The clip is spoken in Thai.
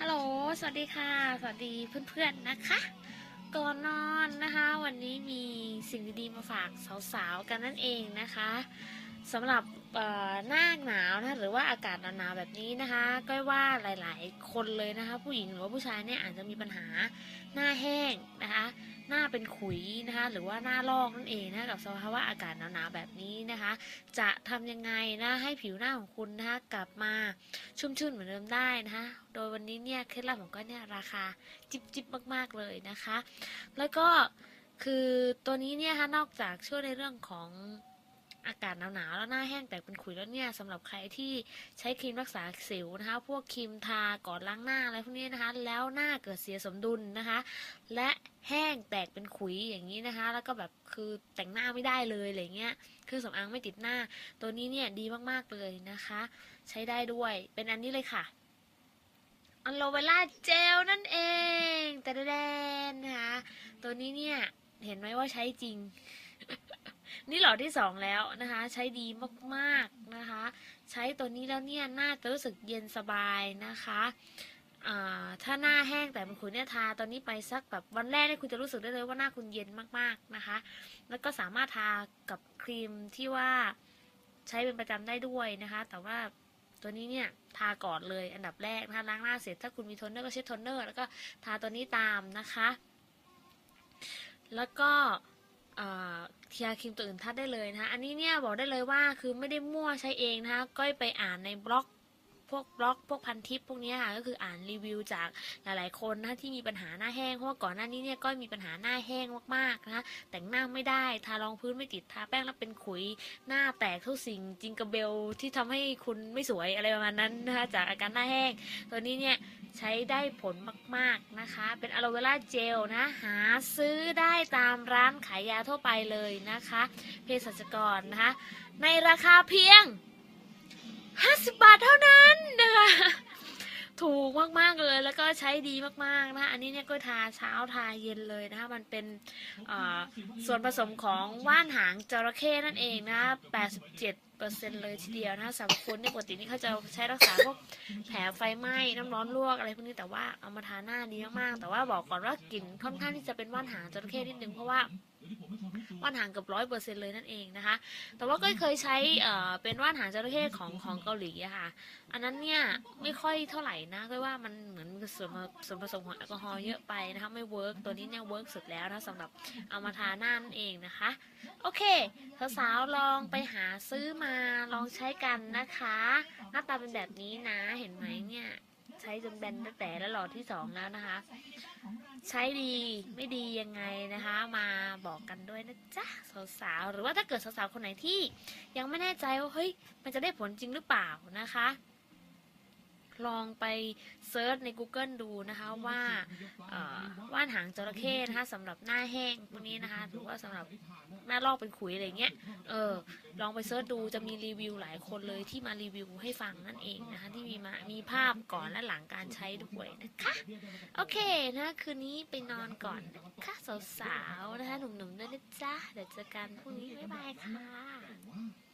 ฮัลโหล สวัสดีค่ะ สวัสดีเพื่อนๆนะคะ ก่อนนอนนะคะ วันนี้มีสิ่งดีๆมาฝากสาวๆกันนั่นเองนะคะสำหรับหน้าหนาวนะหรือว่าอากาศหนาวๆแบบนี้นะคะ ก็ว่าหลายๆ คนเลยนะคะ ผู้หญิงหรือว่าผู้ชายเนี่ยอาจจะมีปัญหาหน้าแห้งนะคะ หน้าเป็นขุยนะคะ หรือว่าหน้าลอกนั่นเองนะกับสภาวะอากาศหนาวๆแบบนี้นะคะ จะทำยังไงนะให้ผิวหน้าของคุณนะคะกลับมาชุ่มชื่นเหมือนเดิมได้นะคะ โดยวันนี้เนี่ยเคล็ดลับของก็เนี่ยราคาจิบจิบมากๆเลยนะคะ แล้วก็คือตัวนี้เนี่ยคะนอกจากช่วยในเรื่องของ อากาศหนาวๆแล้วหน้าแห้งแตกเป็นขุยแล้วเนี่ยสำหรับใครที่ใช้ครีมรักษาสิวนะคะ พวกครีมทาก่อนล้างหน้าอะไรพวกนี้นะคะ แล้วหน้าเกิดเสียสมดุลนะคะ และแห้งแตกเป็นขุยอย่างนี้นะคะ แล้วก็แบบคือแต่งหน้าไม่ได้เลยอะไรเงี้ยเครื่องสำอางไม่ติดหน้า ตัวนี้เนี่ยดีมากๆเลยนะคะ ใช้ได้ด้วยเป็นอันนี้เลยค่ะอัลโลเวล่าเจลนั่นเองแต่แดนนะคะตัวนี้เนี่ย เห็นไหมว่าใช้จริง นี่หลอดที่สองแล้วนะคะ ใช้ดีมากๆนะคะ ใช้ตัวนี้แล้วเนี่ยหน้าจะรู้สึกเย็นสบายนะคะถ้าหน้าแห้งแต่เป็นขุยเนี่ยทาตอนนี้ไปสักแบบวันแรกเนี่ยคุณจะรู้สึกได้เลยว่าหน้าคุณเย็นมากๆนะคะ แล้วก็สามารถทากับครีมที่ว่าใช้เป็นประจำได้ด้วยนะคะ แต่ว่าตัวนี้เนี่ยทาก่อนเลยอันดับแรกนะคะล้างหน้าเสร็จถ้าคุณมีโทนเนอร์ก็ใช้โทนเนอร์แล้วก็ทาตัวนี้ตามนะคะ แล้วก็ ยร์ครีมตัวอื่นทัดได้เลยนะคะอันนี้เนี่ยบอกได้เลยว่าคือไม่ได้มั่วใช้เองนะคะก้อยไปอ่านในบล็อก พวกบล็อกพวกพันทิปพวกนี้ค่ะก็คืออ่านรีวิวจากหลายๆคนนะที่มีปัญหาหน้าแห้งเพราะว่าก่อนหน้านี้เนี่ยก้อยมีปัญหาหน้าแห้งมากๆนะแต่งหน้าไม่ได้ทารองพื้นไม่ติดทาแป้งแล้วเป็นขุยหน้าแตกทุกสิ่งจิงกระเบลที่ทำให้คุณไม่สวยอะไรประมาณนั้นนะคะจากอาการหน้าแห้ง ตัวนี้เนี่ยใช้ได้ผลมากๆนะคะ เป็นอะโลเวราเจลนะหาซื้อได้ตามร้านขายยาทั่วไปเลยนะคะเภสัชกรนะคะในราคาเพียง 50 บาทเท่านั้น ถูกมากๆเลย แล้วก็ใช้ดีมากๆนะคะอันนี้เนี่ยก็ทาเช้าทาเย็นเลยนะคะมันเป็นส่วนผสมของว่านหางจระเข้นั่นเองนะ 87เปอร์เซ็นต์เลยทีเดียวนะสำหรับคนเนี่ปกตินี่เขาจะใช้รักษาพวกแผลไฟไหม้น้ำร้อนลวกอะไรพวกนี้แต่ว่าเอามาทาหน้าดีมากๆแต่ว่าบอกก่อนว่ากลิ่นค่อนข้างที่จะเป็นว่านหางจระเข้นิดนึงเพราะว่า ว่านหางเกือบร้อยเปอร์เซ็นต์เลยนั่นเองนะคะ แต่ว่าก็เคยใช้เอ่อเป็นว่านหางจระเข้ของของเกาหลีอะค่ะ อันนั้นเนี่ยไม่ค่อยเท่าไหร่นะก็ว่ามันเหมือนส่วนผส่วนผสมของแอลกอฮอล์เยอะไปนะคะไม่เวิร์กตัวนี้เนี่ยเวิร์กสุดแล้วนะสำหรับเอามาทาหน้านั่นเองนะคะ โอเคสาวๆลองไปหาซื้อมาลองใช้กันนะคะ หน้าตาเป็นแบบนี้นะเห็นไหมเนี่ย จนแบนตั้งแต่แล้วหลอดที่สองแล้วนะคะ ใช้ดีไม่ดียังไงนะคะ มาบอกกันด้วยนะจ๊ะสาวๆหรือว่าถ้าเกิดสาวๆคนไหนที่ ยังไม่แน่ใจว่าเฮ้ยมันจะได้ผลจริงหรือเปล่านะคะ ลองไปเซิร์ชใน Google ดูนะคะว่าว่านหางจระเข้นะคะสำหรับหน้าแห้งพวกนี้นะคะหรือว่าสำหรับหน้าลอกเป็นขุยอะไรเงี้ยเออลองไปเซิร์ชดูจะมีรีวิวหลายคนเลยที่มารีวิวให้ฟังนั่นเองนะคะที่มีมามีภาพก่อนและหลังการใช้ด้วยนะคะโอเคนะคืนนี้ไปนอนก่อนนะคะสาวๆนะคะหนุ่มๆด้วยนะจ๊ะเดี๋ยวเจอกันพรุ่งนี้บ๊ายบายค่ะ